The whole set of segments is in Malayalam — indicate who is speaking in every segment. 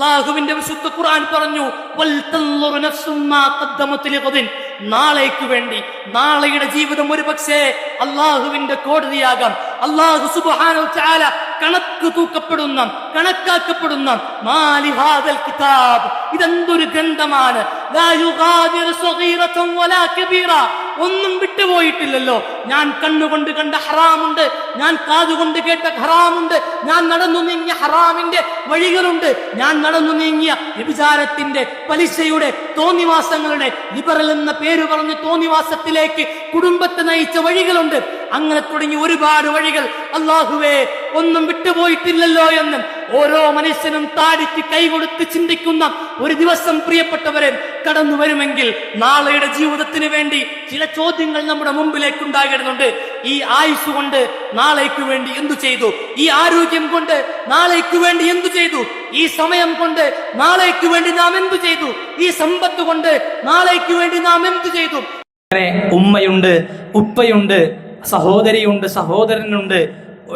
Speaker 1: അള്ളാഹുവിന്റെ വിശുദ്ധ ഖുർആൻ പറഞ്ഞു "വൽ തൻളുറു നഫ്സും മാ ഖദ്ദമത് നാളേക്ക് വേണ്ടി നാളെയുടെ ജീവിതം ഒരു പക്ഷേ അള്ളാഹുവിന്റെ കോടതിയാകാം അള്ളാഹു സുബാന കണക്ക് തൂക്കപ്പെടുന്ന കണക്കാക്കപ്പെടുന്ന മാലിഹാദൽ കിതാബ്. ഇതെന്തൊരു ഗ്രന്ഥമാണ്? ഒന്നും വിട്ടുപോയിട്ടില്ലല്ലോ. ഞാൻ കണ്ണുകൊണ്ട് കണ്ട ഹറാമുണ്ട്. ഞാൻ കാതുകൊണ്ട് കേട്ട ഹറാമുണ്ട്. ഞാൻ നടന്നു നീങ്ങിയ ഹറാമിന്റെ വഴികളുണ്ട്. ഞാൻ നടന്നു നീങ്ങിയ വ്യഭിചാരത്തിന്റെ പലിശയുടെ തോന്നിവാസങ്ങളുടെ ലിബറൽ എന്ന പേര് പറഞ്ഞ് തോന്നിവാസത്തിലേക്ക് കുടുംബത്തെ നയിച്ച വഴികളുണ്ട്. അങ്ങനെ തുടങ്ങി ഒരുപാട് വഴികൾ. അള്ളാഹുവേ ഒന്നും വിട്ടുപോയിട്ടില്ലല്ലോ എന്ന് ഓരോ മനുഷ്യനും താടിക്ക് കൈകൊടുത്ത് ചിന്തിക്കുന്ന ഒരു ദിവസം പ്രിയപ്പെട്ടവരെ കടന്നു വരുമെങ്കിൽ നാളെയുടെ ജീവിതത്തിന് വേണ്ടി ചില ചോദ്യങ്ങൾ നമ്മുടെ മുമ്പിലേക്ക് ഉണ്ടാകേണ്ടതുണ്ട് ഈ ആയുസ് കൊണ്ട് നാളേക്ക് വേണ്ടി എന്തു ചെയ്തു? ഈ ആരോഗ്യം കൊണ്ട് നാളേക്ക് വേണ്ടി എന്തു ചെയ്തു? ഈ സമയം കൊണ്ട് നാളേക്ക് വേണ്ടി നാം എന്തു ചെയ്തു? ഈ സമ്പത്ത് കൊണ്ട് നാളേക്ക് വേണ്ടി നാം എന്തു ചെയ്തു?
Speaker 2: ഉമ്മയുണ്ട് ഉപ്പയുണ്ട് സഹോദരിയുണ്ട് സഹോദരനുണ്ട്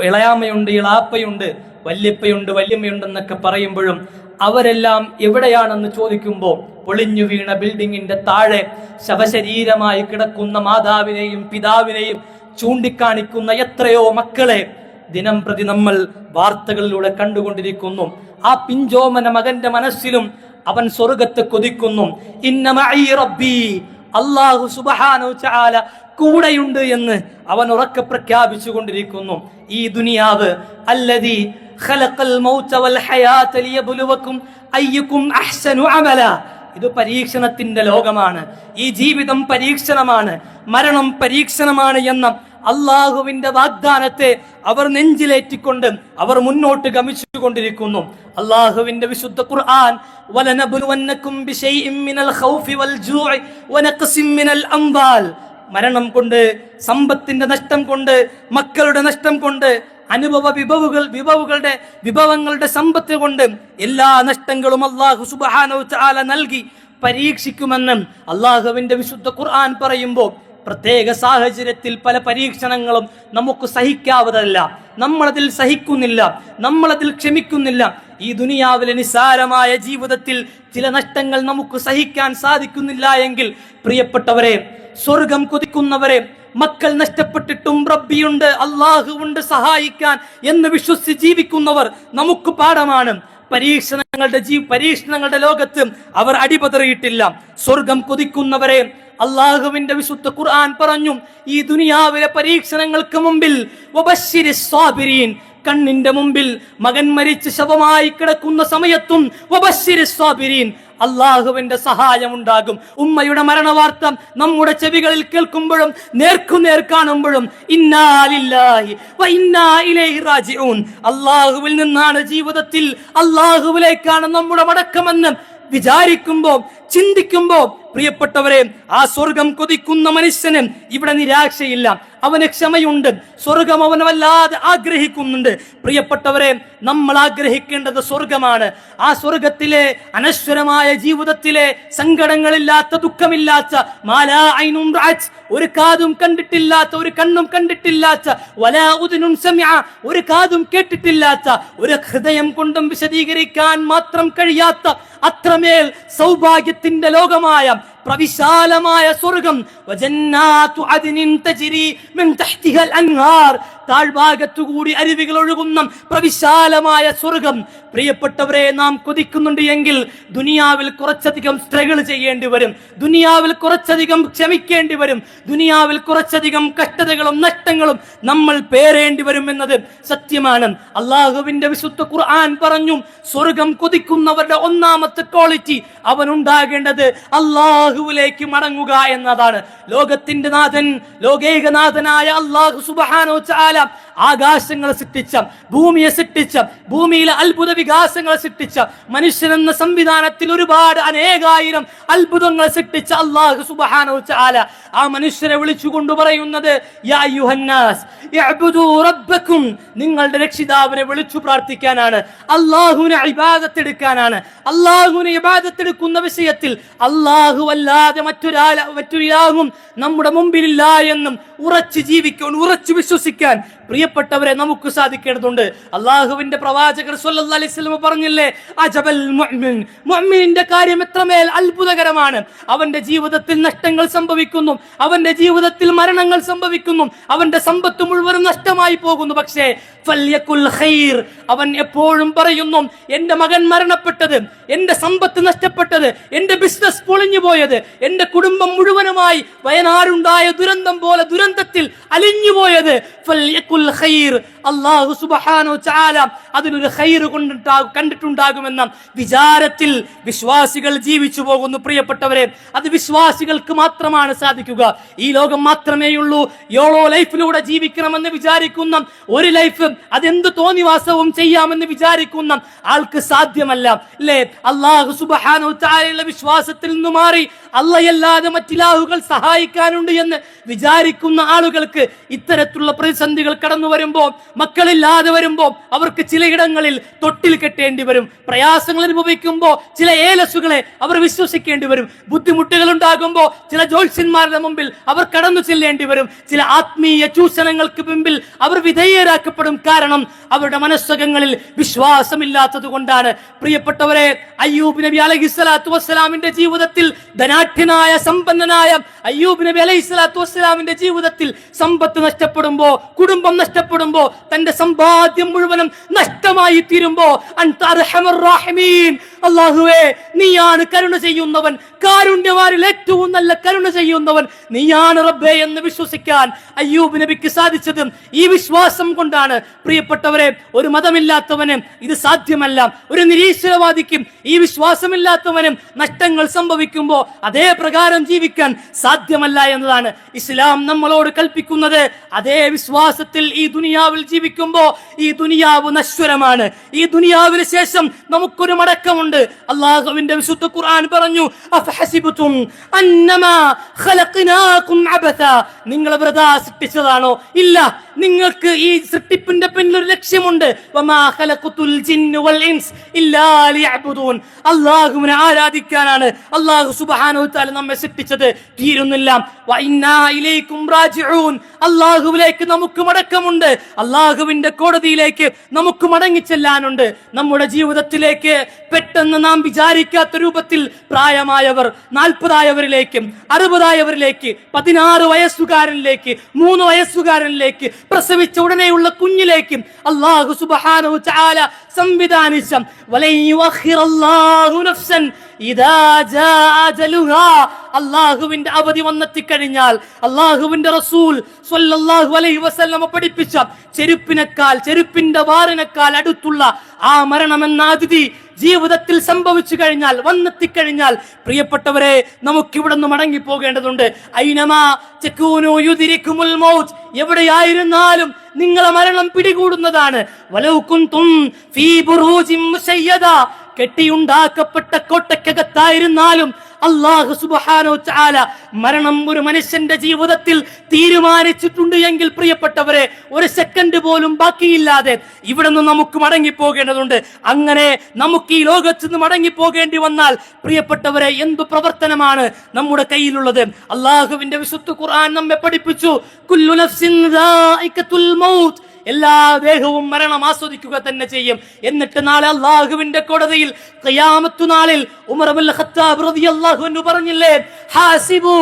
Speaker 2: ഇളയാമ്മയുണ്ട് ഇളാപ്പയുണ്ട് വല്യപ്പയുണ്ട് വല്യമ്മയുണ്ടെന്നൊക്കെ പറയുമ്പോഴും അവരെല്ലാം എവിടെയാണെന്ന് ചോദിക്കുമ്പോൾ പൊളിഞ്ഞു വീണ ബിൽഡിങ്ങിന്റെ താഴെ ശവശരീരമായി കിടക്കുന്ന മാതാവിനെയും പിതാവിനെയും ചൂണ്ടിക്കാണിക്കുന്ന എത്രയോ മക്കളെ ദിനം പ്രതി നമ്മൾ വാർത്തകളിലൂടെ കണ്ടുകൊണ്ടിരിക്കുന്നു. ആ പിഞ്ചോമന മകന്റെ മനസ്സിലും അവൻ സ്വർഗത്തെ കൊതിക്കുന്നു. റബ്ബി അള്ളാഹു സുബഹാനു കൂടെയുണ്ട് എന്ന് അവൻ ഉറക്കെ പ്രഖ്യാപിച്ചു കൊണ്ടിരിക്കുന്നു ഈ ദുനിയാവ് അല്ലതി ഇത് പരീക്ഷണത്തിന്റെ ലോകമാണ്. ഈ ജീവിതം പരീക്ഷണമാണ്. മരണം പരീക്ഷണമാണ് എന്ന അള്ളാഹുവിന്റെ വാഗ്ദാനത്തെ അവർ നെഞ്ചിലേറ്റിക്കൊണ്ട് അവർ മുന്നോട്ട് ഗമിച്ചുകൊണ്ടിരിക്കുന്നു. അള്ളാഹുവിന്റെ വിശുദ്ധ ഖുർആൻ മിനൽ ഖൗഫി വൽ മിനൽ മരണം കൊണ്ട് സമ്പത്തിന്റെ നഷ്ടം കൊണ്ട് മക്കളുടെ നഷ്ടം കൊണ്ട് അനുഭവ വിഭവുകൾ വിഭവുകളുടെ വിഭവങ്ങളുടെ സമ്പത്ത് കൊണ്ട് എല്ലാ നഷ്ടങ്ങളും അള്ളാഹു ചാല നൽകി പരീക്ഷിക്കുമെന്നും അള്ളാഹുവിന്റെ വിശുദ്ധ ഖുർആൻ പറയുമ്പോൾ പ്രത്യേക സാഹചര്യത്തിൽ പല പരീക്ഷണങ്ങളും നമുക്ക് സഹിക്കാവതല്ല നമ്മളതിൽ സഹിക്കുന്നില്ല നമ്മളതിൽ ക്ഷമിക്കുന്നില്ല. ഈ ദുനിയാവിലെ നിസാരമായ ജീവിതത്തിൽ ചില നഷ്ടങ്ങൾ നമുക്ക് സഹിക്കാൻ സാധിക്കുന്നില്ല എങ്കിൽ പ്രിയപ്പെട്ടവരെ സ്വർഗം കൊതിക്കുന്നവരെ മക്കൾ നഷ്ടപ്പെട്ടിട്ടും റബ്ബിയുണ്ട് അള്ളാഹുവുണ്ട് സഹായിക്കാൻ എന്ന് വിശ്വസിച്ച് ജീവിക്കുന്നവർ നമുക്ക് പാഠമാണ്. പരീക്ഷണങ്ങളുടെ ജീ പരീക്ഷണങ്ങളുടെ ലോകത്ത് അവർ അടിപതറിയിട്ടില്ല. സ്വർഗം കൊതിക്കുന്നവരെ അള്ളാഹുവിന്റെ വിശുദ്ധ ഖുർആൻ പറഞ്ഞു ഈ ദുനിയാവിലെ പരീക്ഷണങ്ങൾക്ക് മുമ്പിൽ കണ്ണിന്റെ മുമ്പിൽ മകൻ മരിച്ച് ശവമായി കിടക്കുന്ന സമയത്തും അള്ളാഹുവിന്റെ സഹായം ഉണ്ടാകും ഉമ്മയുടെ മരണവാർത്ത നമ്മുടെ ചെവികളിൽ കേൾക്കുമ്പോഴും നേർക്കുനേർ കാണുമ്പോഴും അള്ളാഹുവിൽ നിന്നാണ് ജീവിതത്തിൽ അള്ളാഹുവിലേക്കാണ് നമ്മുടെ മടക്കമെന്ന് വിചാരിക്കുമ്പോൾ ചിന്തിക്കുമ്പോൾ പ്രിയപ്പെട്ടവരെ ആ സ്വർഗം കൊതിക്കുന്ന മനുഷ്യന് ഇവിടെ നിരാശയില്ല. അവന് ക്ഷമയുണ്ട്. സ്വർഗം അവൻ വല്ലാതെ ആഗ്രഹിക്കുന്നുണ്ട്. പ്രിയപ്പെട്ടവരെ നമ്മൾ ആഗ്രഹിക്കേണ്ടത് സ്വർഗമാണ്. ആ സ്വർഗത്തിലെ അനശ്വരമായ ജീവിതത്തിലെ സങ്കടങ്ങളില്ലാത്ത ദുഃഖമില്ലാത്ത മാലാ ഐനും റാജ് ഒരു കാതും കണ്ടിട്ടില്ലാത്ത ഒരു കണ്ണും കണ്ടിട്ടില്ലാത്ത വലാ ഉദുനും ഒരു കാതും കേട്ടിട്ടില്ലാത്ത ഒരു ഹൃദയം കൊണ്ടും വിശദീകരിക്കാൻ മാത്രം കഴിയാത്ത അത്രമേൽ സൗഭാഗ്യത്തിന്റെ ലോകമായ പ്രവിശാലമായ സ്വർഗം. താഴ്ഭാഗത്തുകൂടി അരുവികൾ ഒഴുകുന്ന പ്രവിശാലമായ സ്വർഗം. പ്രിയപ്പെട്ടവരെ നാം കൊതിക്കുന്നുണ്ട് എങ്കിൽ ദുനിയാവിൽ കുറച്ചധികം സ്ട്രഗിൾ ചെയ്യേണ്ടി വരും. ദുനിയാവിൽ കുറച്ചധികം ക്ഷമിക്കേണ്ടി വരും. ദുനിയാവിൽ കുറച്ചധികം കഷ്ടതകളും നഷ്ടങ്ങളും നമ്മൾ പേരേണ്ടി വരും എന്നത് സത്യമാണ്. അള്ളാഹുവിന്റെ വിശുദ്ധ ഖുർആൻ പറഞ്ഞു സ്വർഗം കൊതിക്കുന്നവരുടെ ഒന്നാമത്തെ ക്വാളിറ്റി അവൻ ഉണ്ടാകേണ്ടത് അള്ളാഹുവിലേക്ക് മടങ്ങുക എന്നതാണ്. ലോകത്തിന്റെ നാഥൻ ലോകേകനാഥനായ അള്ളാഹു സുബാനോ ചാല up ആകാശങ്ങളെ സൃഷ്ടിച്ച ഭൂമിയെ സൃഷ്ടിച്ച ഭൂമിയിലെ അത്ഭുത വികാസങ്ങളെ സൃഷ്ടിച്ച. മനുഷ്യൻ എന്ന സംവിധാനത്തിൽ ഒരുപാട് അനേകായിരം അത്ഭുതങ്ങൾ സൃഷ്ടിച്ച അള്ളാഹു സുബാന ചാല ആ മനുഷ്യരെ വിളിച്ചുകൊണ്ട് പറയുന്നത് നിങ്ങളുടെ രക്ഷിതാവിനെ വിളിച്ചു പ്രാർത്ഥിക്കാനാണ്. അള്ളാഹുവിനെ ഇബാദത്തെടുക്കാനാണ്. അള്ളാഹുവിനെ ഇബാദത്തെടുക്കുന്ന വിഷയത്തിൽ അള്ളാഹു അല്ലാതെ മറ്റൊരാ മറ്റൊരാളും നമ്മുടെ മുമ്പിലില്ല എന്നും ഉറച്ചു ജീവിക്കാൻ ഉറച്ചു വിശ്വസിക്കാൻ
Speaker 1: പ്രിയപ്പെട്ടവരെ നമുക്ക് സാധിക്കേണ്ടതുണ്ട്. അള്ളാഹുവിന്റെ പ്രവാചകർ സല്ലല്ലാഹു അലൈഹി വസല്ലം പറഞ്ഞില്ലേ അജബൽ മുഅ്മിൻ. മുഅ്മിനിന്റെ കാര്യം എത്രമേൽ അത്ഭുതകരമാണ്. അവന്റെ ജീവിതത്തിൽ നഷ്ടങ്ങൾ സംഭവിക്കുന്നു. അവന്റെ ജീവിതത്തിൽ മരണങ്ങൾ സംഭവിക്കുന്നു. അവന്റെ സമ്പത്ത് മുഴുവനും നഷ്ടമായി പോകുന്നു. പക്ഷേ ഖൈർ. അവൻ എപ്പോഴും പറയുന്നു എന്റെ മകൻ മരണപ്പെട്ടത് എന്റെ സമ്പത്ത് നഷ്ടപ്പെട്ടത് എന്റെ ബിസിനസ് പൊളിഞ്ഞു പോയത് എന്റെ കുടുംബം മുഴുവനുമായി വയനാടുണ്ടായ ദുരന്തം പോലെ ദുരന്തത്തിൽ അലിഞ്ഞു പോയത് അള്ളാഹു സുബ്ഹാനഹു തആല അതിനൊരു ഖൈർ കൊണ്ടുണ്ടാ കണ്ടിട്ടുണ്ടാകുമെന്ന വിചാരത്തിൽ വിശ്വാസികൾ ജീവിച്ചു പോകുന്നു പ്രിയപ്പെട്ടവരെ. അത് വിശ്വാസികൾക്ക് മാത്രമാണ് സാധിക്കുക. ഈ ലോകം മാത്രമേയുള്ളൂ. യോളോ ലൈഫിലൂടെ ജീവിക്കണമെന്ന് വിചാരിക്കുന്ന ഒരു ലൈഫ് അതെന്ത് തോന്നിവാസവും ചെയ്യാമെന്ന് വിചാരിക്കുന്ന ആൾക്ക് സാധ്യമല്ല. അല്ലേ അള്ളാഹു സുബ്ഹാനഹു ചാലയുള്ള വിശ്വാസത്തിൽ നിന്ന് മാറി അല്ലയല്ലാതെ മറ്റിലാഹുകൾ സഹായിക്കാനുണ്ട് എന്ന് വിചാരിക്കുന്ന ആളുകൾക്ക് ഇത്തരത്തിലുള്ള പ്രതിസന്ധികൾ കടന്നു വരുമ്പോൾ മക്കളില്ലാതെ വരുമ്പോൾ അവർക്ക് ചിലയിടങ്ങളിൽ തൊട്ടിൽ കെട്ടേണ്ടി വരും. പ്രയാസങ്ങൾ അനുഭവിക്കുമ്പോൾ ചില ഏലസുകളെ അവർ വിശ്വസിക്കേണ്ടി വരും. ബുദ്ധിമുട്ടുകൾ ഉണ്ടാകുമ്പോൾ ചില ജ്യോത്സ്യന്മാരുടെ മുമ്പിൽ അവർ കടന്നു ചെല്ലേണ്ടി വരും. ചില ആത്മീയ ചൂഷണങ്ങൾക്ക് മുമ്പിൽ അവർ വിധേയരാക്കപ്പെടും. കാരണം അവരുടെ മനസ്സകങ്ങളിൽ വിശ്വാസമില്ലാത്തത് കൊണ്ടാണ് പ്രിയപ്പെട്ടവരെ അയ്യൂബ് നബി അലൈഹി സ്വലാത്തു വസ്സലാമിന്റെ ജീവിതത്തിൽ ധനാഠ്യനായ സമ്പന്നനായ അയ്യൂബ് നബി അലൈഹി സ്വലാത്തു വസ്സലാമിന്റെ ജീവിതത്തിൽ സമ്പത്ത് നഷ്ടപ്പെടുമ്പോ കുടുംബം നഷ്ടപ്പെടുമ്പോ തന്റെ സമ്പാദ്യം മുഴുവനും നഷ്ടമായി തീരുമ്പോ അള്ളാഹുവേ നീയാണ് കരുണ ചെയ്യുന്നവൻ. കാരുണ്യവാരിൽ ഏറ്റവും നല്ല കരുണ ചെയ്യുന്നവൻ. നീയാണ് റബ്ബേ എന്ന് വിശ്വസിക്കാൻ അയ്യൂബ് നബിക്ക് സാധിച്ചത് ഈ വിശ്വാസം കൊണ്ടാണ്. പ്രിയപ്പെട്ടവരെ ഒരു മതമില്ലാത്തവന് ഇത് സാധ്യമല്ല. ഒരു നിരീശ്വരവാദിക്കും ഈ വിശ്വാസമില്ലാത്തവനും നഷ്ടങ്ങൾ സംഭവിക്കുമ്പോൾ അതേ പ്രകാരം ജീവിക്കാൻ സാധ്യമല്ല എന്നതാണ് ഇസ്ലാം നമ്മളോട് കൽപ്പിക്കുന്നത്. അതേ വിശ്വാസത്തിൽ ഈ ദുനിയാവിൽ ജീവിക്കുമ്പോൾ ഈ ദുനിയാവ് നശ്വരമാണ്. ഈ ദുനിയാവിന് ശേഷം നമുക്കൊരു മടക്കമുണ്ട്. അള്ളാഹുവിന്റെ വിശുദ്ധ ഖുർആൻ പറഞ്ഞു നിങ്ങൾ വ്രത സൃഷ്ടിച്ചതാണോ? ഇല്ല. നിങ്ങൾക്ക് ഈ സൃഷ്ടിപ്പിന്റെ പിന്നിൽ ഒരു ലക്ഷ്യമുണ്ട്. അല്ലാഹുവിനെ ആരാധിക്കാനാണ്. അല്ലാഹു സുബ്ഹാനഹു തആല നമ്മെ തീരുന്നില്ല. അള്ളാഹുവിലേക്ക് നമുക്ക് മടക്കമുണ്ട്. അള്ളാഹുവിന്റെ കോടതിയിലേക്ക് നമുക്ക് മടങ്ങിച്ചെല്ലാനുണ്ട്. നമ്മുടെ ജീവിതത്തിലേക്ക് പെട്ടെന്ന് നാം വിചാരിക്കാത്ത രൂപത്തിൽ പ്രായമായവർ നാൽപ്പതായവരിലേക്കും അറുപതായവരിലേക്ക് പതിനാറ് വയസ്സുകാരനിലേക്ക് മൂന്ന് വയസ്സുകാരനിലേക്ക് പ്രസവിച്ച ഉടനെയുള്ള കുഞ്ഞിലേക്കും അള്ളാഹു സുബാനു തആല സംവിധാനിച്ച വലൈ നഫ്സൻ അള്ളാഹുവിന്റെ അവധി വന്നെത്തിക്കഴിഞ്ഞാൽ അള്ളാഹുവിന്റെ റസൂൽ സ്വല്ലല്ലാഹു അലൈഹി പഠിപ്പിച്ച ചെരുപ്പിനേക്കാൾ ചെരുപ്പിന്റെ വാറിനേക്കാൾ അടുത്തുള്ള ആ മരണമെന്ന അതിഥി ജീവിതത്തിൽ സംഭവിച്ചു കഴിഞ്ഞാൽ വന്നെത്തിക്കഴിഞ്ഞാൽ പ്രിയപ്പെട്ടവരെ നമുക്ക് ഇവിടെ നിന്ന് മടങ്ങി പോകേണ്ടതുണ്ട് എവിടെയായിരുന്നാലും നിങ്ങളെ മരണം പിടികൂടുന്നതാണ്. വലൗ കെട്ടിയുണ്ടാക്കപ്പെട്ട കോട്ടയ്ക്കകത്തായിരുന്നാലും അള്ളാഹു സുബാനോ ചാല മരണം ഒരു മനുഷ്യന്റെ ജീവിതത്തിൽ തീരുമാനിച്ചിട്ടുണ്ട് എങ്കിൽ പ്രിയപ്പെട്ടവരെ ഒരു സെക്കൻഡ് പോലും ബാക്കിയില്ലാതെ ഇവിടെ നിന്ന് നമുക്ക് മടങ്ങി പോകേണ്ടതുണ്ട് അങ്ങനെ നമുക്ക് ഈ ലോകത്ത് നിന്ന് മടങ്ങി പോകേണ്ടി വന്നാൽ പ്രിയപ്പെട്ടവരെ എന്തു പ്രവർത്തനമാണ് നമ്മുടെ കയ്യിലുള്ളത്? അള്ളാഹുവിന്റെ വിശുദ്ധ ഖുർആൻ നമ്മെ പഠിപ്പിച്ചു. കുല്ലു നഫ്സിൻ എല്ലാ ദേഹവും മരണം ആസ്വദിക്കുക തന്നെ ചെയ്യും. എന്നിട്ട് നാളെ അള്ളാഹുവിന്റെ കോടതിയിൽ ഖിയാമത്തു നാളിൽ ഉമർ അബ്ദുൽ ഖത്താബ് പറഞ്ഞില്ലേ ഹാസിബു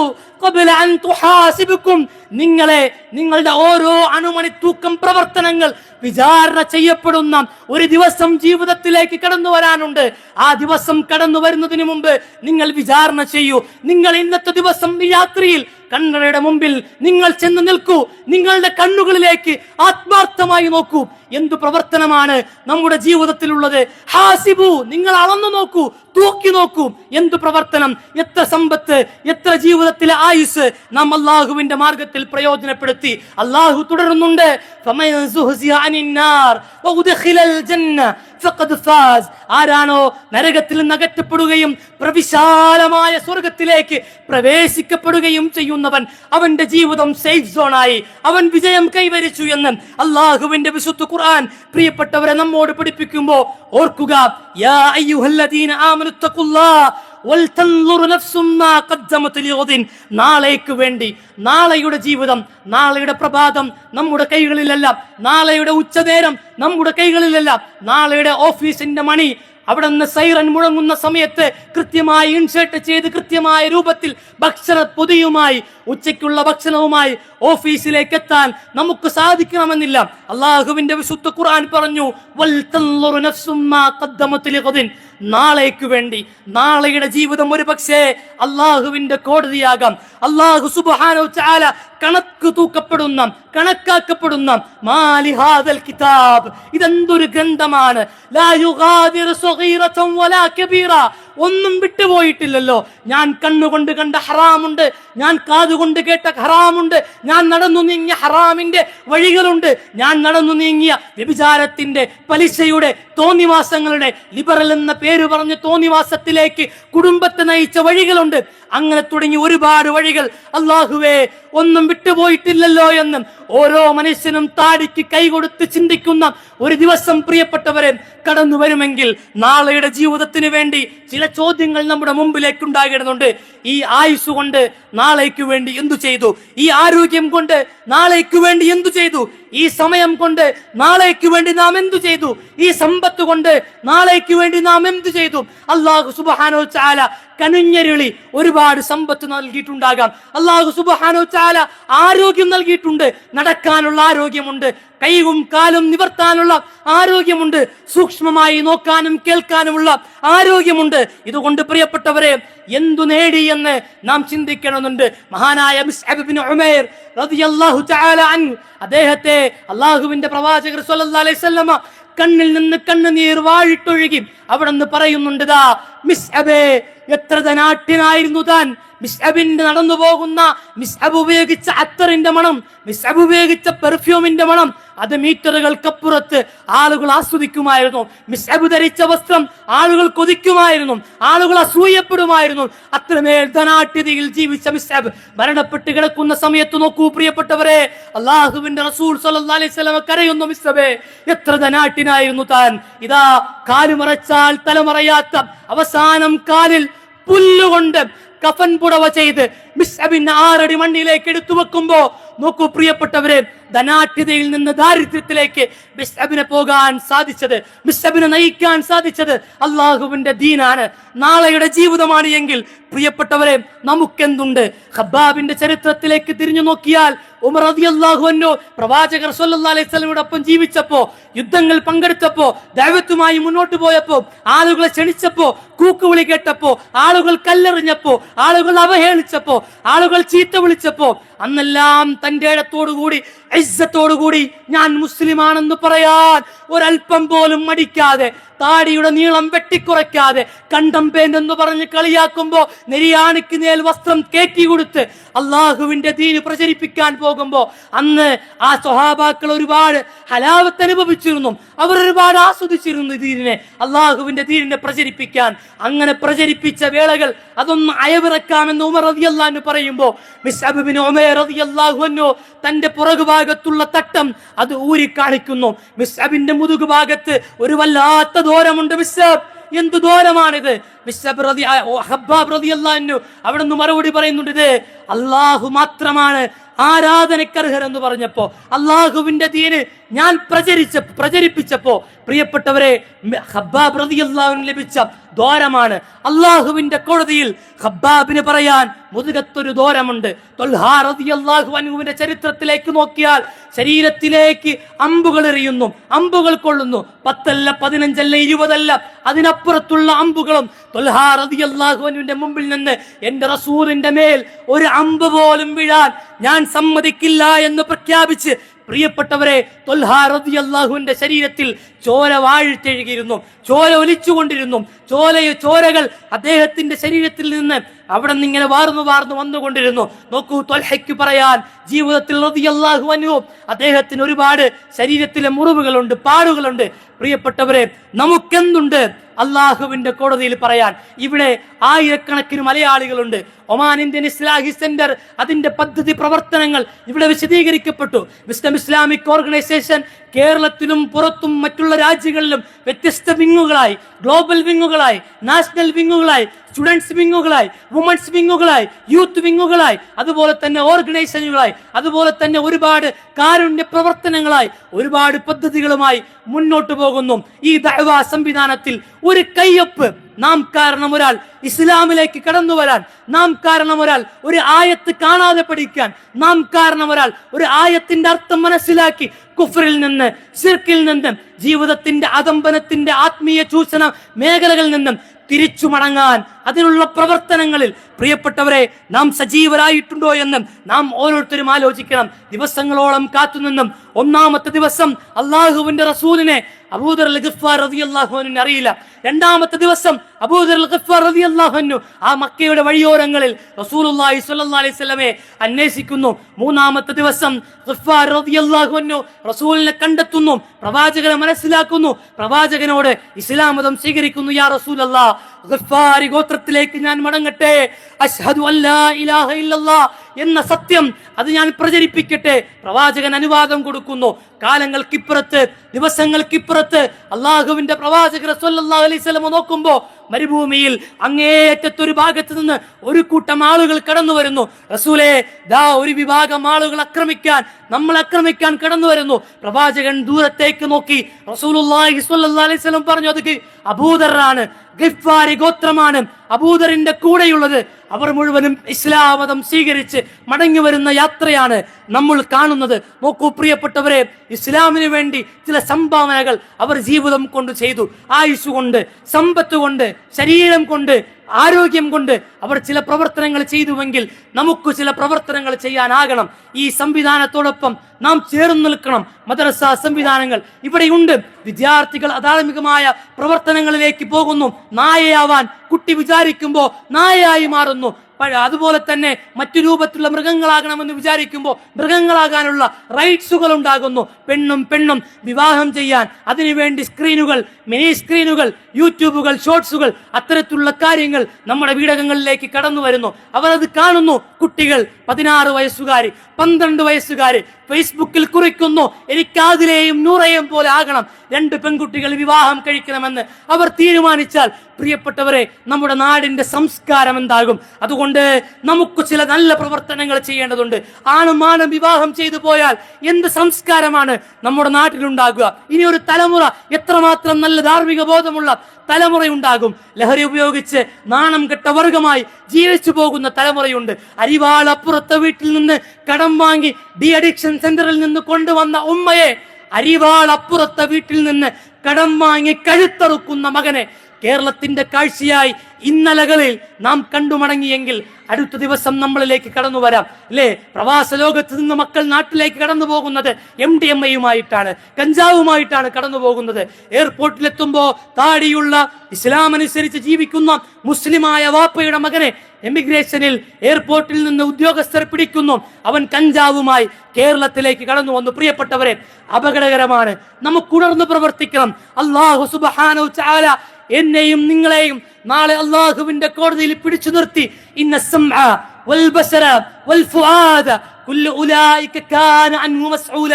Speaker 1: നിങ്ങളെ നിങ്ങളുടെ ഓരോ അണുമണി തൂക്കം പ്രവർത്തനങ്ങൾ വിചാരണ ചെയ്യപ്പെടുന്ന ഒരു ദിവസം ജീവിതത്തിലേക്ക് കടന്നു വരാനുണ്ട്. ആ ദിവസം കടന്നു വരുന്നതിന് മുമ്പ് നിങ്ങൾ വിചാരണ ചെയ്യൂ. നിങ്ങൾ ഇന്നത്തെ ദിവസം ഈ യാത്രയിൽ കണ്ണടയുടെ മുമ്പിൽ നിങ്ങൾ ചെന്ന് നിൽക്കൂ. നിങ്ങളുടെ കണ്ണുകളിലേക്ക് ആത്മാർത്ഥമായി നോക്കൂ. എന്തു പ്രവർത്തനമാണ് നമ്മുടെ ജീവിതത്തിലുള്ളത്? ഹാസിബു നിങ്ങൾ അളന്നു നോക്കൂ തൂക്കി നോക്കൂ. എന്തു പ്രവർത്തനം? എത്ര സമ്പത്ത് എത്ര ജീവിതത്തിലെ ആയുസ് നാം അള്ളാഹുവിന്റെ മാർഗത്തിൽ പ്രയോജനപ്പെടുത്തി. അള്ളാഹു തുടരുന്നുണ്ട്. ആരാണോ നരകത്തിൽ നകറ്റപ്പെടുകയും പ്രവിശാലമായ സ്വർഗത്തിലേക്ക് പ്രവേശിക്കപ്പെടുകയും ചെയ്യുന്നവൻ അവന്റെ ജീവിതം സേഫ് സോണായി അവൻ വിജയം കൈവരിച്ചു എന്ന് അള്ളാഹുവിന്റെ വിശുദ്ധ ഖുർആൻ പ്രിയപ്പെട്ടവരെ നമ്മോട് പഠിപ്പിക്കുമ്പോൾ ഓർക്കുക യാ അയ്യുഹല്ലദീന നാളേക്ക് വേണ്ടി നാളെയുടെ ജീവിതം നാളെയുടെ പ്രഭാതം നമ്മുടെ കൈകളിലല്ല. നാളെയുടെ ഉച്ചനേരം നമ്മുടെ കൈകളിലല്ല. നാളെയുടെ ഓഫീസിന്റെ മണി അവിടെ നിന്ന് സൈറൻ മുഴങ്ങുന്ന സമയത്ത് കൃത്യമായി ഇൻഷേർട്ട് ചെയ്ത് കൃത്യമായ രൂപത്തിൽ ഭക്ഷണ പൊതിയുമായി ഉച്ചയ്ക്കുള്ള ഭക്ഷണവുമായി ഓഫീസിലേക്ക് എത്താൻ നമുക്ക് സാധിക്കണമെന്നില്ല. അള്ളാഹുവിന്റെ വിശുദ്ധ ഖുർആൻ പറഞ്ഞു നാളേക്ക് വേണ്ടി നാളെയുടെ ജീവിതം ഒരു പക്ഷേ അള്ളാഹുവിന്റെ കോടതിയാകാം. അള്ളാഹു സുബ്ഹാനഹു തആല കണക്ക് തൂക്കപ്പെടുന്ന കണക്കാക്കപ്പെടുന്ന മാലിഹാദൽ കിതാബ്. ഇതെന്തൊരു ഗ്രന്ഥമാണ്? ലാ സഗീറതൻ വലാ കബീറ. ഒന്നും വിട്ടുപോയിട്ടില്ലല്ലോ. ഞാൻ കണ്ണുകൊണ്ട് കണ്ട ഹറാമുണ്ട്. ഞാൻ കാതുകൊണ്ട് കേട്ട ഹറാമുണ്ട്. ഞാൻ നടന്നു നീങ്ങിയ ഹറാമിന്റെ വഴികളുണ്ട്. ഞാൻ നടന്നു നീങ്ങിയ വ്യഭിചാരത്തിന്റെ പലിശയുടെ തോന്നിവാസങ്ങളുടെ ലിബറൽ എന്ന പേര് പറഞ്ഞ് തോന്നിവാസത്തിലേക്ക് കുടുംബത്തെ നയിച്ച വഴികളുണ്ട്. അങ്ങനെ തുടങ്ങി ഒരുപാട് വഴികൾ. അള്ളാഹുവേ ഒന്നും വിട്ടുപോയിട്ടില്ലല്ലോ എന്നും ഓരോ മനുഷ്യനും താടിക്ക് കൈകൊടുത്ത് ചിന്തിക്കുന്ന ഒരു ദിവസം പ്രിയപ്പെട്ടവരെ കടന്നു വരുമെങ്കിൽ നാളെയുടെ ജീവിതത്തിന് വേണ്ടി ചില ചോദ്യങ്ങൾ നമ്മുടെ മുമ്പിലേക്ക് ഉണ്ടാകേണ്ടതുണ്ട് ഈ ആയുസ് കൊണ്ട് നാളേക്ക് വേണ്ടി എന്തു ചെയ്തു? ഈ ആരോഗ്യം കൊണ്ട് നാളേക്ക് വേണ്ടി എന്തു ചെയ്തു? ഈ സമയം കൊണ്ട് നാളേക്ക് വേണ്ടി നാം എന്തു ചെയ്തു? ഈ സമ്പത്ത് കൊണ്ട് നാളേക്ക് വേണ്ടി നാം എന്തു ചെയ്തു? അള്ളാഹു സുബാനോ ചാല കനുഞ്ഞരുളി ഒരുപാട് സമ്പത്ത് നൽകിയിട്ടുണ്ടാകാം. അള്ളാഹു സുബാനോ ചാല ആരോഗ്യം നൽകിയിട്ടുണ്ട്. നടക്കാനുള്ള ആരോഗ്യമുണ്ട്. കൈയും കാലും നിവർത്താനുള്ള ആരോഗ്യമുണ്ട്. സൂക്ഷ്മമായി നോക്കാനും കേൾക്കാനുമുള്ള ആരോഗ്യമുണ്ട്. ഇതുകൊണ്ട് പ്രിയപ്പെട്ടവരെ എന്തു നേടി എന്ന് നാം ചിന്തിക്കണമെന്നുണ്ട്. മഹാനായ അദ്ദേഹത്തെ അള്ളാഹുവിന്റെ പ്രവാചകർ സ്വല്ലല്ലാഹു അലൈഹി വസല്ലമ കണ്ണിൽ നിന്ന് കണ്ണുനീർ വാഴിട്ടൊഴുകി അവിടെ നിന്ന് പറയുന്നുണ്ട് മിസ് അബേ എത്ര ധനാട്യനായിരുന്നു താൻ. മിസ് അബിന്റെ നടന്നു പോകുന്ന മിസ് അബ് ഉപയോഗിച്ച അത്തറിന്റെ മണം മിസ് അബ് ഉപയോഗിച്ച പെർഫ്യൂമിന്റെ മണം അത് മീറ്ററുകൾക്കപ്പുറത്ത് ആളുകൾ ആസ്വദിക്കുമായിരുന്നു. മിസ് അബ് ധരിച്ച വസ്ത്രം ആളുകൾ കൊതിക്കുമായിരുന്നു ആളുകൾ അസൂയപ്പെടുമായിരുന്നു. അത്രമേൽ ധനാട്യതയിൽ ജീവിച്ച മിസ്ബ് മരണപ്പെട്ട് കിടക്കുന്ന സമയത്ത് നോക്കൂ പ്രിയപ്പെട്ടവരെ. അള്ളാഹുവിന്റെ റസൂൽ സല്ലല്ലാഹു അലൈഹി കരയുന്നു മിസ്സബേ എത്ര ധനാട്യനായിരുന്നു താൻ. ഇതാ കാലുമറച്ചാൽ തലമറയാത്ത അവസാനം കാലിൽ പുല്ലുകൊണ്ട് കഫൻ പുടവ ചെയ്ത് മിസ്അബിൻ ആറടി മണ്ണിലേക്ക് എടുത്തു വെക്കുമ്പോ നോക്കൂ പ്രിയപ്പെട്ടവരെ ധനാഠ്യതയിൽ നിന്ന് ദാരിദ്ര്യത്തിലേക്ക് മിസ്അബിനെ പോകാൻ സാധിച്ചത് മിസ്അബിനെ നയിക്കാൻ സാധിച്ചത് അള്ളാഹുവിന്റെ ദീനാണ്. നാളെയുടെ ജീവിതമാണ് എങ്കിൽ പ്രിയപ്പെട്ടവരെ നമുക്കെന്തുണ്ട്? ഖബ്ബാബിന്റെ ചരിത്രത്തിലേക്ക് തിരിഞ്ഞു നോക്കിയാൽ ഉമർ അൻഹു പ്രവാചകർ സല്ലല്ലാഹു അലൈഹി വസല്ലമയോടൊപ്പം ജീവിച്ചപ്പോ യുദ്ധങ്ങൾ പങ്കെടുത്തപ്പോ ദൈവത്തുമായി മുന്നോട്ട് പോയപ്പോ ആളുകളെ ക്ഷണിച്ചപ്പോ കൂക്കുവിളി കേട്ടപ്പോ ആളുകൾ കല്ലെറിഞ്ഞപ്പോ ആളുകൾ അവഹേളിച്ചപ്പോ ആളുകൾ ചീത്ത വിളിച്ചപ്പോ അന്നെല്ലാം തന്റെ ഇടത്തോടുകൂടി ഇസ്സത്തോടുകൂടി ഞാൻ മുസ്ലിമാണെന്ന് പറയാൻ ഒരൽപ്പം പോലും മടിക്കാതെ താടിയുടെ നീളം വെട്ടിക്കുറയ്ക്കാതെ കണ്ടം പേൻ എന്ന് പറഞ്ഞ് കളിയാക്കുമ്പോൾ നെരിയാണിക്ക് നേൽ വസ്ത്രം കയറ്റി കൊടുത്ത് അള്ളാഹുവിന്റെ ദീന് പ്രചരിപ്പിക്കാൻ പോകുമ്പോൾ അന്ന് ആ സ്വഹാബാക്കൾ ഒരുപാട് ഹലാവത്ത് അനുഭവിച്ചിരുന്നു. അവർ ഒരുപാട് ആസ്വദിച്ചിരുന്നു ദീനിനെ. അള്ളാഹുവിന്റെ ദീനിനെ പ്രചരിപ്പിക്കാൻ. അങ്ങനെ പ്രചരിപ്പിച്ച വേളകൾ അതൊന്ന് അയവിറക്കാമെന്ന് ഉമർ റളിയല്ലാഹു പറയുമ്പോ മിസ് തന്റെ പുറകു ഭാഗത്തുള്ള അൻഹു തന്റെ പുറകുഭാഗത്തുള്ള തട്ടം അത് ഊരി കാണിക്കുന്നു മുതുകു ഭാഗത്ത് ഒരു വല്ലാത്ത ദൂരമുണ്ട് ബിഷപ്പ് എന്ത് ദൂരമാണിത്? അവിടെ നിന്ന് മറുപടി പറയുന്നുണ്ട് ഇത്. അള്ളാഹു മാത്രമാണ് ആരാധനക്കർഹർ എന്ന് പറഞ്ഞപ്പോ അള്ളാഹുവിന്റെ ദീന് ഞാൻ പ്രചരിച്ച പ്രചരിപ്പിച്ചപ്പോ പ്രിയപ്പെട്ടവരെ ലഭിച്ച ദ്വാരമാണ്. അള്ളാഹുവിന്റെ കോടതിയിൽ ഹബ്ബാബിന് പറയാൻ മുതുകത്തൊരു ദ്വാരമുണ്ട്. തൊൽഹാ റളിയല്ലാഹു അൻഹുവിന്റെ ചരിത്രത്തിലേക്ക് നോക്കിയാൽ ശരീരത്തിലേക്ക് അമ്പുകൾ എറിയുന്നു. അമ്പുകൾ കൊള്ളുന്നു. പത്തല്ല പതിനഞ്ചല്ല ഇരുപതല്ല അതിനപ്പുറത്തുള്ള അമ്പുകളും തൊൽഹാ റളിയല്ലാഹു അൻഹുവിന്റെ മുമ്പിൽ നിന്ന് എന്റെ റസൂലിന്റെ മേൽ ഒരു അമ്പ് പോലും വീഴാൻ ഞാൻ സമ്മതിക്കില്ല എന്ന് പ്രഖ്യാപിച്ച് പ്രിയപ്പെട്ടവരെ ശരീരത്തിൽ ചോര വാഴ്ത്തെഴുകിയിരുന്നു. ചോര ഒലിച്ചുകൊണ്ടിരുന്നു. ചോലയെ ചോരകൾ അദ്ദേഹത്തിന്റെ ശരീരത്തിൽ നിന്ന് അവിടെ നിന്ന് ഇങ്ങനെ വാർന്നു വാർന്നു വന്നുകൊണ്ടിരുന്നു. നോക്കൂ തൊൽഹയ്ക്ക് പറയാൻ ജീവിതത്തിൽ റളിയല്ലാഹു അൻഹു അദ്ദേഹത്തിന് ഒരുപാട് ശരീരത്തിലെ മുറിവുകളുണ്ട് പാടുകളുണ്ട്. പ്രിയപ്പെട്ടവരെ നമുക്കെന്തുണ്ട്? അള്ളാഹുവിന്റെ കോടതിയിൽ പറയാൻ ഇവിടെ ആയിരക്കണക്കിന് മലയാളികളുണ്ട്. ഒമാൻ ഇന്ത്യൻ ഇസ്ലാഹി സെന്റർ അതിന്റെ പദ്ധതി പ്രവർത്തനങ്ങൾ ഇവിടെ വിശദീകരിക്കപ്പെട്ടു. വിസ്ഡം ഇസ്ലാമിക് ഓർഗനൈസേഷൻ കേരളത്തിലും പുറത്തും മറ്റുള്ള രാജ്യങ്ങളിലും വ്യത്യസ്ത വിങ്ങുകളായി ഗ്ലോബൽ വിങ്ങുകളായി നാഷണൽ വിങ്ങുകളായി സ്റ്റുഡൻസ് വിങ്ങുകളായി വുമൻസ് വിങ്ങുകളായി യൂത്ത് വിങ്ങുകളായി അതുപോലെ തന്നെ ഓർഗനൈസേഷനുകളായി അതുപോലെ തന്നെ ഒരുപാട് കാരുണ്യ പ്രവർത്തനങ്ങളായി ഒരുപാട് പദ്ധതികളുമായി മുന്നോട്ട് പോകുന്നു. ഈ ദൈവ സംവിധാനത്തിൽ ഒരു കയ്യൊപ്പ് നാം കാരണം ഒരാൾ ഇസ്ലാമിലേക്ക് കടന്നു വരാൻ നാം കാരണം ഒരാൾ ഒരു ആയത്ത് കാണാതെ പഠിക്കാൻ നാം കാരണം ഒരാൾ ഒരു ആയത്തിന്റെ അർത്ഥം മനസ്സിലാക്കി കുഫറിൽ നിന്ന് സിർക്കിൽ നിന്നും ജീവിതത്തിന്റെ അതമ്പനത്തിന്റെ ആത്മീയ ചൂഷണ മേഖലകളിൽ നിന്നും തിരിച്ചു മടങ്ങാൻ അതിനുള്ള പ്രവർത്തനങ്ങളിൽ പ്രിയപ്പെട്ടവരെ നാം സജീവരായിട്ടുണ്ടോ എന്നും നാം ഓരോരുത്തരും ആലോചിക്കണം. ദിവസങ്ങളോളം കാത്തുനിന്നും ഒന്നാമത്തെ ദിവസം അള്ളാഹുവിന്റെ റസൂലിനെ അബൂദർ അറിയില്ല. രണ്ടാമത്തെ ദിവസം അബൂദർ ആ മക്കയുടെ വഴിയോരങ്ങളിൽ റസൂലുള്ളാഹി സ്വല്ലല്ലാഹി അലൈഹി വസല്ലമയെ അന്വേഷിക്കുന്നു. മൂന്നാമത്തെ ദിവസം റസൂലിനെ കണ്ടെത്തുന്നു പ്രവാചകനെ മനസ്സിലാക്കുന്നു പ്രവാചകനോട് ഇസ്ലാം മതം സ്വീകരിക്കുന്നു യാ ഗഫാരി ഗോത്രത്തിലേക്ക് ഞാൻ മടങ്ങട്ടെ. അഷ്ഹദു അല്ലാ ഇലാഹ ഇല്ലല്ലാ. എന്ന സത്യം അത് ഞാൻ പ്രചരിപ്പിക്കട്ടെ. പ്രവാചകൻ അനുവാദം കൊടുക്കുന്നു. കാലങ്ങൾക്കിപ്പുറത്ത് ദിവസങ്ങൾക്കിപ്പുറത്ത് അള്ളാഹുവിന്റെ പ്രവാചകർ സല്ലല്ലാഹു അലൈഹി വസല്ലം നോക്കുമ്പോ മരുഭൂമിയിൽ അങ്ങേയറ്റത്തൊരു ഭാഗത്ത് നിന്ന് ഒരു കൂട്ടം ആളുകൾ കടന്നു വരുന്നു. റസൂലേ ദാ ഒരു വിഭാഗം ആളുകൾ ആക്രമിക്കാൻ നമ്മൾ ആക്രമിക്കാൻ കടന്നു വരുന്നു. പ്രവാചകൻ ദൂരത്തേക്ക് നോക്കി റസൂലുള്ളാഹി സ്വല്ലല്ലാഹു അലൈഹി പറഞ്ഞു അത് അബൂദറാണ് ഗിഫ്വാരി ഗോത്രമാണ് അബൂദറിന്റെ കൂടെയുള്ളത്. അവർ മുഴുവനും ഇസ്ലാമതം സ്വീകരിച്ച് മടങ്ങി വരുന്ന യാത്രയാണ് നമ്മൾ കാണുന്നത്. നോക്കൂ പ്രിയപ്പെട്ടവരെ ഇസ്ലാമിന് വേണ്ടി ചില സംഭാവനകൾ അവർ ജീവിതം കൊണ്ട് ചെയ്തു. ആയുസ് കൊണ്ട് സമ്പത്ത് കൊണ്ട് ശരീരം കൊണ്ട് ആരോഗ്യം കൊണ്ട് അവർ ചില പ്രവർത്തനങ്ങൾ ചെയ്തുവെങ്കിൽ നമുക്ക് ചില പ്രവർത്തനങ്ങൾ ചെയ്യാനാകണം. ഈ സംവിധാനത്തോടൊപ്പം നാം ചേർന്ന് നിൽക്കണം. മദ്രസ സംവിധാനങ്ങൾ ഇവിടെയുണ്ട്. വിദ്യാർത്ഥികൾ അധാർമികമായ പ്രവർത്തനങ്ങളിലേക്ക് പോകുന്നു. നായയാവാൻ കുട്ടി വിചാരിക്കുമ്പോൾ നായയായി മാറുന്നു. അതുപോലെ തന്നെ മറ്റു രൂപത്തിലുള്ള മൃഗങ്ങളാകണമെന്ന് വിചാരിക്കുമ്പോൾ മൃഗങ്ങളാകാനുള്ള റൈറ്റ്സുകൾ ഉണ്ടാകുന്നു. പെണ്ണും പെണ്ണും വിവാഹം ചെയ്യാൻ. അതിനുവേണ്ടി സ്ക്രീനുകൾ മിനി സ്ക്രീനുകൾ യൂട്യൂബുകൾ ഷോർട്സുകൾ അത്തരത്തിലുള്ള കാര്യങ്ങൾ നമ്മുടെ വീടകങ്ങളിലേക്ക് കടന്നു വരുന്നു. അവർ അത് കാണുന്നു. കുട്ടികൾ പതിനാറ് വയസ്സുകാര്. പന്ത്രണ്ട് വയസ്സുകാര് ഫേസ്ബുക്കിൽ കുറിക്കുന്നു എനിക്ക് ആദിലെയും നൂറയും പോലെ ആകണം. രണ്ട് പെൺകുട്ടികൾ വിവാഹം കഴിക്കണമെന്ന് അവർ തീരുമാനിച്ചാൽ പ്രിയപ്പെട്ടവരെ നമ്മുടെ നാടിന്റെ സംസ്കാരം എന്താകും? അതുകൊണ്ട് നമുക്ക് ചില നല്ല പ്രവർത്തനങ്ങൾ ചെയ്യേണ്ടതുണ്ട്. ആണും ആണും വിവാഹം ചെയ്തു പോയാൽ എന്ത് സംസ്കാരമാണ് നമ്മുടെ നാട്ടിലുണ്ടാകുക? ഇനി ഒരു തലമുറ എത്രമാത്രം നല്ല ധാർമ്മിക ബോധമുള്ള തലമുറയുണ്ടാകും? ലഹരി ഉപയോഗിച്ച് നാണം കെട്ട വർഗമായി ജീവിച്ചു പോകുന്ന തലമുറയുണ്ട്. അരിവാളപ്പുറത്തെ വീട്ടിൽ നിന്ന് കടം വാങ്ങി ഡി അഡിക്ഷൻ സെന്ററിൽ നിന്ന് കൊണ്ടുവന്ന ഉമ്മയെ അരിവാളപ്പുറത്തെ വീട്ടിൽ നിന്ന് കടം വാങ്ങി കഴുത്തറുക്കുന്ന മകനെ കേരളത്തിന്റെ കാഴ്ചയായി ഇന്നലകളിൽ നാം കണ്ടുമടങ്ങിയെങ്കിൽ അടുത്ത ദിവസം നമ്മളിലേക്ക് കടന്നു വരാം. അല്ലേ പ്രവാസ ലോകത്ത് നിന്ന് മക്കൾ നാട്ടിലേക്ക് കടന്നു പോകുന്നത് എം ഡി എം എയുമായിട്ടാണ് കഞ്ചാവുമായിട്ടാണ് കടന്നു പോകുന്നത്. എയർപോർട്ടിലെത്തുമ്പോൾ താടിയുള്ള ഇസ്ലാം അനുസരിച്ച് ജീവിക്കുന്ന മുസ്ലിമായ വാപ്പയുടെ മകനെ എമിഗ്രേഷനിൽ എയർപോർട്ടിൽ നിന്ന് ഉദ്യോഗസ്ഥർ പിടിക്കുന്നു. അവൻ കഞ്ചാവുമായി കേരളത്തിലേക്ക് കടന്നു വന്നു. പ്രിയപ്പെട്ടവരെ അപകടകരമാണ്. നമുക്ക് ഉണർന്നു പ്രവർത്തിക്കണം അള്ളാഹു സുബാനോ എന്നെയും നിങ്ങളെയും നാളെ അള്ളാഹുവിന്റെ കോടതിയിൽ പിടിച്ചു നിർത്തി. ഇന്ന വൽ ഫുആദ കുല്ലു ഉലൈക കാന അൻഹു മസ്ഊല.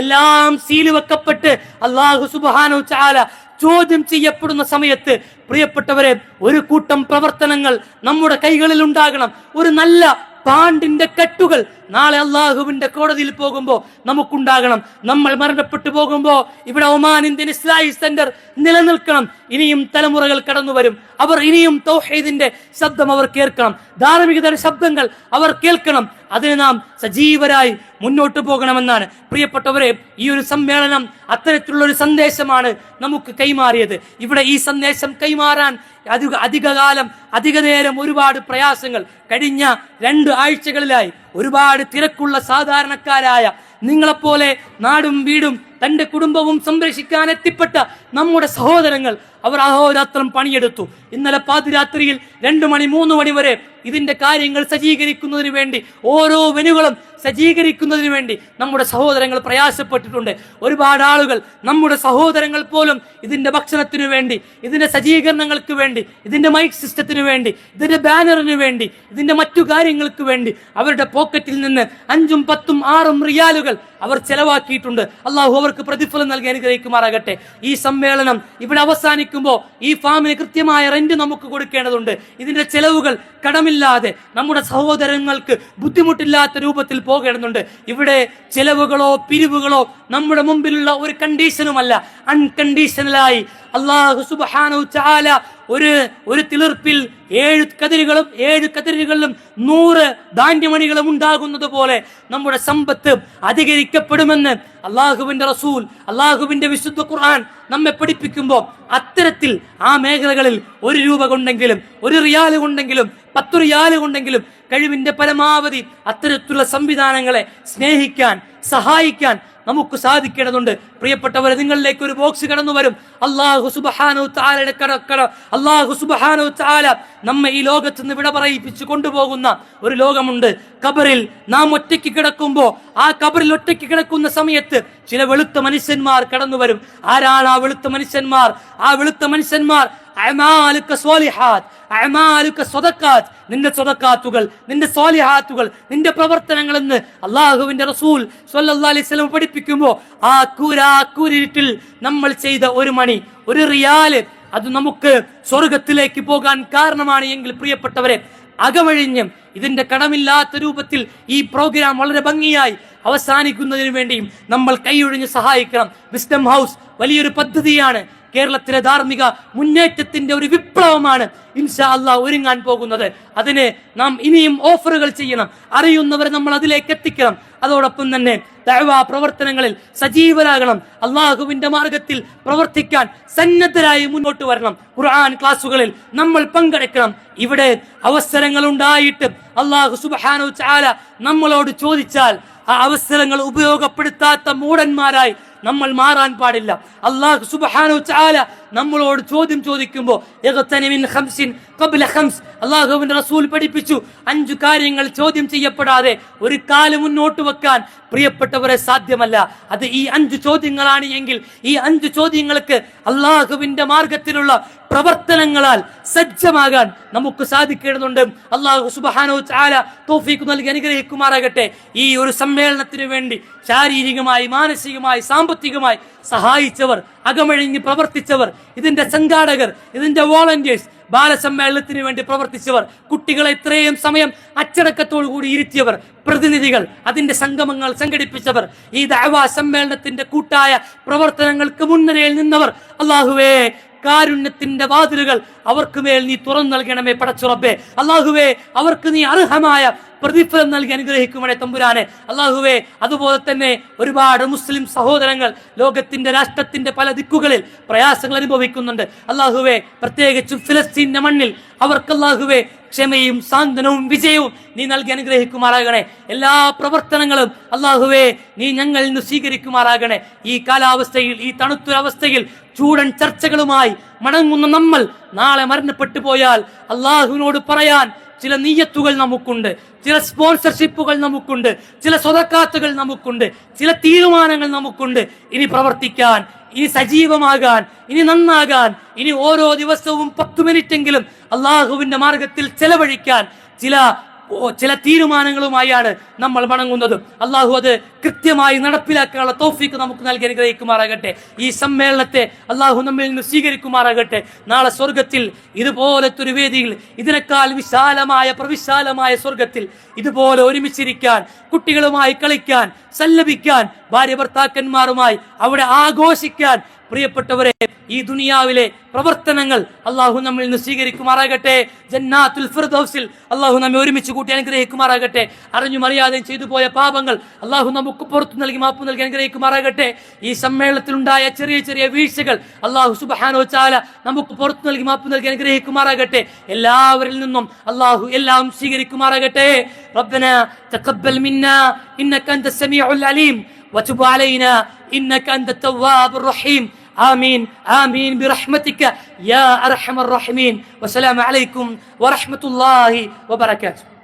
Speaker 1: എല്ലാം സീൽ വെക്കപ്പെട്ട് അള്ളാഹു ചാല ചോദ്യം ചെയ്യപ്പെടുന്ന സമയത്ത് പ്രിയപ്പെട്ടവരെ ഒരു കൂട്ടം പ്രവർത്തനങ്ങൾ നമ്മുടെ കൈകളിൽ ഉണ്ടാകണം ഒരു നല്ല പാണ്ടിന്റെ കെട്ടുകൾ നാളെ അള്ളാഹുവിന്റെ കോടതിയിൽ പോകുമ്പോൾ നമുക്കുണ്ടാകണം. നമ്മൾ മരണപ്പെട്ടു പോകുമ്പോൾ ഇവിടെ ഒമാൻ ഇന്ത്യൻ ഇസ്ലാഹി സെന്റർ നിലനിൽക്കണം. ഇനിയും തലമുറകൾ കടന്നു വരും. അവർ ഇനിയും തൗഹീദിന്റെ ശബ്ദം അവർ കേൾക്കണം. ധാർമ്മികതയുടെ ശബ്ദങ്ങൾ അവർ കേൾക്കണം. അതിന് നാം സജീവരായി മുന്നോട്ട് പോകണമെന്നാണ്. പ്രിയപ്പെട്ടവരെ ഈ ഒരു സമ്മേളനം അത്തരത്തിലുള്ള ഒരു സന്ദേശമാണ് നമുക്ക് കൈമാറിയത്. ഇവിടെ ഈ സന്ദേശം കൈമാറാൻ അധിക അധികകാലം അധിക നേരം ഒരുപാട് പ്രയാസങ്ങൾ കഴിഞ്ഞ രണ്ട് ആഴ്ചകളിലായി. ഒരുപാട് തിരക്കുള്ള സാധാരണക്കാരായ നിങ്ങളെപ്പോലെ നാടും വീടും തന്റെ കുടുംബവും സംരക്ഷിക്കാൻ എത്തിപ്പെട്ട നമ്മുടെ സഹോദരങ്ങൾ അവർ അഹോരാത്രം പണിയെടുത്തു. ഇന്നലെ പാതിരാത്രിയിൽ രണ്ടു മണി മൂന്ന് മണി വരെ ഇതിന്റെ കാര്യങ്ങൾ സജ്ജീകരിക്കുന്നതിന് വേണ്ടി ഓരോ വെനുകളും സജ്ജീകരിക്കുന്നതിന് വേണ്ടി നമ്മുടെ സഹോദരങ്ങൾ പ്രയാസപ്പെട്ടിട്ടുണ്ട്. ഒരുപാട് ആളുകൾ നമ്മുടെ സഹോദരങ്ങൾ പോലും ഇതിന്റെ ഭക്ഷണത്തിനു വേണ്ടി ഇതിന്റെ സജ്ജീകരണങ്ങൾക്ക് വേണ്ടി ഇതിന്റെ മൈക്ക് സിസ്റ്റത്തിന് വേണ്ടി ഇതിന്റെ ബാനറിന് വേണ്ടി ഇതിന്റെ മറ്റു കാര്യങ്ങൾക്ക് വേണ്ടി അവരുടെ പോക്കറ്റിൽ നിന്ന് അഞ്ചും പത്തും ആറും റിയാലുകൾ അവർ ചെലവാക്കിയിട്ടുണ്ട്. അള്ളാഹു അവർക്ക് പ്രതിഫലം നൽകി അനുഗ്രഹിക്കുമാറാകട്ടെ. ഈ സമ്മേളനം ഇവിടെ അവസാനിക്കുമ്പോൾ ഈ ഫാമിന് കൃത്യമായ റെന്റ് നമുക്ക് കൊടുക്കേണ്ടതുണ്ട്. ഇതിന്റെ ചെലവുകൾ കടമില്ലാതെ നമ്മുടെ സഹോദരങ്ങൾക്ക് ബുദ്ധിമുട്ടില്ലാത്ത രൂപത്തിൽ പോകേണ്ടതുണ്ട്. ഇവിടെ ചെലവുകളോ പിരിവുകളോ നമ്മുടെ മുമ്പിലുള്ള ഒരു കണ്ടീഷനുമല്ല അൺകണ്ടീഷണലായി അള്ളാഹു സുബാനു ചാല ഒരു ഒരു തിളിർപ്പിൽ ഏഴ് കതിരുകളും ഏഴ് കതിരുകളിലും നൂറ് ധാന്യമണികളും ഉണ്ടാകുന്നത് പോലെ നമ്മുടെ സമ്പത്ത് അധികരിക്കപ്പെടുമെന്ന് അള്ളാഹുവിന്റെ റസൂൽ അള്ളാഹുവിന്റെ വിശുദ്ധ ഖുർആൻ നമ്മെ പഠിപ്പിക്കുമ്പോൾ അത്തരത്തിൽ ആ മേഖലകളിൽ ഒരു രൂപ കൊണ്ടെങ്കിലും ഒരു റിയാൽ കൊണ്ടെങ്കിലും പത്ത് റിയാൽ കൊണ്ടെങ്കിലും കഴിവിന്റെ പരമാവധി അത്തരത്തിലുള്ള സംവിധാനങ്ങളെ സ്നേഹിക്കാൻ സഹായിക്കാൻ നമുക്ക് സാധിക്കേണ്ടതുണ്ട് പ്രിയപ്പെട്ടവരെ നിങ്ങളിലേക്ക് ഒരു ബോക്സ് കടന്നു വരും. അള്ളാഹു സുബഹാനു താലയുടെ കടക്കട. അള്ളാഹു സുബഹാനു താല നമ്മെ ഈ ലോകത്ത് നിന്ന് വിട പറയിപ്പിച്ച് കൊണ്ടുപോകുന്ന ഒരു ലോകമുണ്ട്. കബറിൽ നാം ഒറ്റയ്ക്ക് കിടക്കുമ്പോൾ ആ കബറിൽ ഒറ്റയ്ക്ക് കിടക്കുന്ന സമയത്ത് ചില വെളുത്ത മനുഷ്യന്മാർ കടന്നു വരും. ആരാണ് ആ വെളുത്ത മനുഷ്യന്മാർ? ആ വെളുത്ത മനുഷ്യന്മാർ അഅമാലുക സ്വതക്കാത്ത്. നിന്റെ സ്വതക്കാത്തുകൾ നിന്റെ സ്വാലിഹാത്തുകൾ നിന്റെ പ്രവർത്തനങ്ങൾ എന്ന് അള്ളാഹുവിന്റെ റസൂൽ അലൈസ്ലം അലൈഹി വസല്ലം പഠിപ്പിക്കുമ്പോൾ ആ കൂര ആ കൂരിട്ടിൽ നമ്മൾ ചെയ്ത ഒരു മണി ഒരു റിയാൽ അത് നമുക്ക് സ്വർഗത്തിലേക്ക് പോകാൻ കാരണമാണ് എങ്കിൽ പ്രിയപ്പെട്ടവരെ അകമഴിഞ്ഞും ഇതിന്റെ കടമില്ലാത്ത രൂപത്തിൽ ഈ പ്രോഗ്രാം വളരെ ഭംഗിയായി അവസാനിക്കുന്നതിന് വേണ്ടിയും നമ്മൾ കൈയൊഴിഞ്ഞ് സഹായിക്കണം വിസ്ഡം ഹൗസ് വലിയൊരു പദ്ധതിയാണ് കേരളത്തിലെ ധാർമ്മിക മുന്നേറ്റത്തിന്റെ ഒരു വിപ്ലവമാണ് ഇൻഷാ അള്ളാഹ് ഒരുങ്ങാൻ പോകുന്നത്. അതിന് നാം ഇനിയും ഓഫറുകൾ ചെയ്യണം. അറിയുന്നവരെ നമ്മൾ അതിലേക്ക് എത്തിക്കണം. അതോടൊപ്പം തന്നെ ദഅവാ പ്രവർത്തനങ്ങളിൽ സജീവരാകണം. അള്ളാഹുവിന്റെ മാർഗത്തിൽ പ്രവർത്തിക്കാൻ സന്നദ്ധരായി മുന്നോട്ട് വരണം. ഖുർആൻ ക്ലാസ്സുകളിൽ നമ്മൾ പങ്കെടുക്കണം. ഇവിടെ അവസരങ്ങൾ ഉണ്ടായിട്ട് അള്ളാഹു സുബ്ഹാനഹു ചാല നമ്മളോട് ചോദിച്ചാൽ ആ അവസരങ്ങൾ ഉപയോഗപ്പെടുത്താത്ത മൂടന്മാരായി നമ്മൾ മാറാൻ പാടില്ല. അള്ളാഹു സുബ്ഹാനഹു ചാല നമ്മളോട് ചോദ്യം ചോദിക്കുമ്പോൾ അള്ളാഹുവിന്റെ റസൂൽ പഠിപ്പിച്ചു. അഞ്ചു കാര്യങ്ങൾ ചോദ്യം ചെയ്യപ്പെടാതെ ഒരു കാൽ മുന്നോട്ട് വെക്കാൻ പ്രിയപ്പെട്ടവരെ സാധ്യമല്ല. അത് ഈ അഞ്ചു ചോദ്യങ്ങളാണ് എങ്കിൽ ഈ അഞ്ചു ചോദ്യങ്ങൾക്ക് അള്ളാഹുവിന്റെ മാർഗത്തിലുള്ള പ്രവർത്തനങ്ങളാൽ സജ്ജമാകാൻ നമുക്ക് സാധിക്കേണ്ടതുണ്ട്. അള്ളാഹു സുബാനോ ചാല തോഫീക്ക് നൽകി അനുഗ്രഹിക്കുമാറാകട്ടെ. ഈ ഒരു സമ്മേളനത്തിന് വേണ്ടി ശാരീരികമായി മാനസികമായി സാമ്പത്തികമായി സഹായിച്ചവർ അകമഴിഞ്ഞ് പ്രവർത്തിച്ചവർ ഇതിന്റെ സംഘാടകർ ഇതിന്റെ വോളണ്ടിയേഴ്സ് ബാലസമ്മേളനത്തിന് വേണ്ടി പ്രവർത്തിച്ചവർ കുട്ടികളെ ഇത്രയും സമയം അച്ചടക്കത്തോടു കൂടി ഇരുത്തിയവർ പ്രതിനിധികൾ അതിന്റെ സംഗമങ്ങൾ സംഘടിപ്പിച്ചവർ ഈ ദഅവാ സമ്മേളനത്തിന്റെ കൂട്ടായ പ്രവർത്തനങ്ങൾക്ക് മുൻനിരയിൽ നിന്നവർ. അള്ളാഹുവേ കാരുണ്യത്തിന്റെ വാതിലുകൾ അവർക്ക് മേൽ നീ തുറന്നു നൽകണമേ പടച്ചുറപ്പേ. അള്ളാഹുവേ അവർക്ക് നീ അർഹമായ പ്രതിഫലം നൽകി അനുഗ്രഹിക്കുമണേ തമ്പുരാനെ. അള്ളാഹുവേ അതുപോലെ തന്നെ ഒരുപാട് മുസ്ലിം സഹോദരങ്ങൾ ലോകത്തിന്റെ രാഷ്ട്രത്തിന്റെ പല ദിക്കുകളിൽ പ്രയാസങ്ങൾ അനുഭവിക്കുന്നുണ്ട്. അള്ളാഹുവേ പ്രത്യേകിച്ചും ഫിലസ്തീന്റെ മണ്ണിൽ അവർക്ക് അള്ളാഹുവേ ക്ഷമയും സാന്ത്വനവും വിജയവും നീ നൽകി അനുഗ്രഹിക്കുമാറാകണേ. എല്ലാ പ്രവർത്തനങ്ങളും അള്ളാഹുവേ നീ ഞങ്ങളിൽ നിന്ന് സ്വീകരിക്കുമാറാകണേ. ഈ കാലാവസ്ഥയിൽ ഈ തണുത്തൊരവസ്ഥയിൽ ചൂടൻ ചർച്ചകളുമായി മടങ്ങുന്ന നമ്മൾ നാളെ മരണപ്പെട്ടു പോയാൽ അള്ളാഹുവിനോട് പറയാൻ ചില നീയത്തുകൾ നമുക്കുണ്ട് ചില സ്പോൺസർഷിപ്പുകൾ നമുക്കുണ്ട് ചില സ്വതക്കാത്തുകൾ നമുക്കുണ്ട് ചില തീരുമാനങ്ങൾ നമുക്കുണ്ട്. ഇനി പ്രവർത്തിക്കാൻ ഇനി സജീവമാകാൻ ഇനി നന്നാകാൻ ഇനി ഓരോ ദിവസവും പത്ത് മിനിറ്റെങ്കിലും അള്ളാഹുവിന്റെ മാർഗത്തിൽ ചെലവഴിക്കാൻ ചില ചില തീരുമാനങ്ങളുമായാണ് നമ്മൾ വണങ്ങുന്നത്. അള്ളാഹു അത് കൃത്യമായി നടപ്പിലാക്കാനുള്ള തോഫിക്ക് നമുക്ക് നൽകി അനുഗ്രഹിക്കുമാറാകട്ടെ. ഈ സമ്മേളനത്തെ അള്ളാഹു നമ്മിൽ നിന്ന് സ്വീകരിക്കുമാറാകട്ടെ. നാളെ സ്വർഗത്തിൽ ഇതുപോലത്തെ ഒരു വേദിയിൽ ഇതിനേക്കാൾ വിശാലമായ പ്രവിശാലമായ സ്വർഗത്തിൽ ഇതുപോലെ ഒരുമിച്ചിരിക്കാൻ കുട്ടികളുമായി കളിക്കാൻ സല്ലപിക്കാൻ ഭാര്യ ഭർത്താക്കന്മാരുമായി അവിടെ ആഘോഷിക്കാൻ പ്രിയപ്പെട്ടവരെ ഈ ദുനിയാവിലെ പ്രവർത്തനങ്ങൾ അള്ളാഹു നമ്മിൽ നിന്ന് സ്വീകരിക്കുമാറാകട്ടെ ജന്നാത്തുൽ ഫിർദൗസിൽ അള്ളാഹു നമ്മെ ഒരുമിച്ച് കൂട്ടി അനുഗ്രഹിക്കുമാറാകട്ടെ അറിഞ്ഞും അറിയാതെയും ചെയ്തു പോയ പാപങ്ങൾ അള്ളാഹു നമുക്ക് പുറത്തു നൽകി മാപ്പ് നൽകി അനുഗ്രഹിക്കുമാറാകട്ടെ ഈ സമ്മേളനത്തിലുണ്ടായ ചെറിയ ചെറിയ വീഴ്ചകൾ അള്ളാഹു സുബഹാനോ ചാല നമുക്ക് പുറത്തു നൽകി മാപ്പ് നൽകി അനുഗ്രഹിക്കുമാറാകട്ടെ എല്ലാവരിൽ നിന്നും അള്ളാഹു എല്ലാം സ്വീകരിക്കുമാറാകട്ടെ ربنا تقبل منا انك انت السميع العليم وتب علينا إنك أنت التواب الرحيم. آمين. آمين. برحمتك يا أرحم الراحمين. والسلام عليكم ورحمة الله وبركاته.